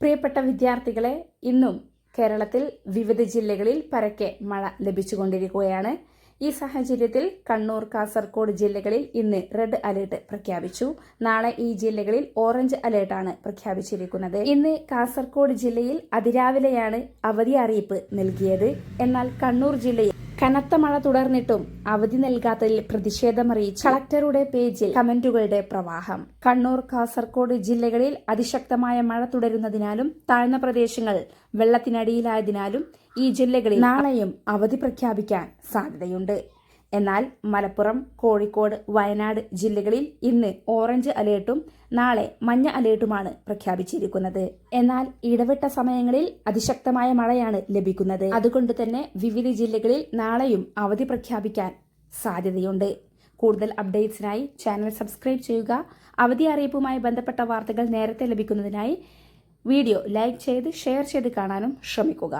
പ്രിയപ്പെട്ട വിദ്യാർത്ഥികളെ ഇന്നും കേരളത്തിൽ വിവിധ ജില്ലകളിൽ പരക്കെ മഴ ലഭിച്ചുകൊണ്ടിരിക്കുകയാണ്. ഈ സാഹചര്യത്തിൽ കണ്ണൂർ കാസർഗോഡ് ജില്ലകളിൽ ഇന്ന് റെഡ് അലേർട്ട് പ്രഖ്യാപിച്ചു. നാളെ ഈ ജില്ലകളിൽ ഓറഞ്ച് അലേർട്ടാണ് പ്രഖ്യാപിച്ചിരിക്കുന്നത്. ഇന്ന് കാസർഗോഡ് ജില്ലയിൽ അതിരാവിലെയാണ് അവധി അറിയിപ്പ് നൽകിയത്. എന്നാൽ കണ്ണൂർ ജില്ലയിൽ കനത്ത മഴ തുടർന്നിട്ടും അവധി നൽകാത്തതിൽ പ്രതിഷേധമറിയിച്ച്. കളക്ടറുടെ പേജിൽ കമന്റുകളുടെ പ്രവാഹം. കണ്ണൂർ കാസർകോട് ജില്ലകളിൽ അതിശക്തമായ മഴ തുടരുന്നതിനാലും താഴ്ന്ന പ്രദേശങ്ങൾ വെള്ളത്തിനടിയിലായതിനാലും ഈ ജില്ലകളിൽ നാളെയും അവധി പ്രഖ്യാപിക്കാൻ സാധ്യതയുണ്ട്. എന്നാൽ മലപ്പുറം കോഴിക്കോട് വയനാട് ജില്ലകളിൽ ഇന്ന് ഓറഞ്ച് അലേർട്ടും നാളെ മഞ്ഞ അലേർട്ടുമാണ് പ്രഖ്യാപിച്ചിരിക്കുന്നത്. എന്നാൽ ഇടവിട്ട സമയങ്ങളിൽ അതിശക്തമായ മഴയാണ് ലഭിക്കുന്നത്. അതുകൊണ്ട് തന്നെ വിവിധ ജില്ലകളിൽ നാളെയും അവധി പ്രഖ്യാപിക്കാൻ സാധ്യതയുണ്ട്. കൂടുതൽ അപ്ഡേറ്റ്സിനായി ചാനൽ സബ്സ്ക്രൈബ് ചെയ്യുക. അവധി അറിയിപ്പുമായി ബന്ധപ്പെട്ട വാർത്തകൾ നേരത്തെ ലഭിക്കുന്നതിനായി വീഡിയോ ലൈക്ക് ചെയ്ത് ഷെയർ ചെയ്ത് കാണാനും ശ്രമിക്കുക.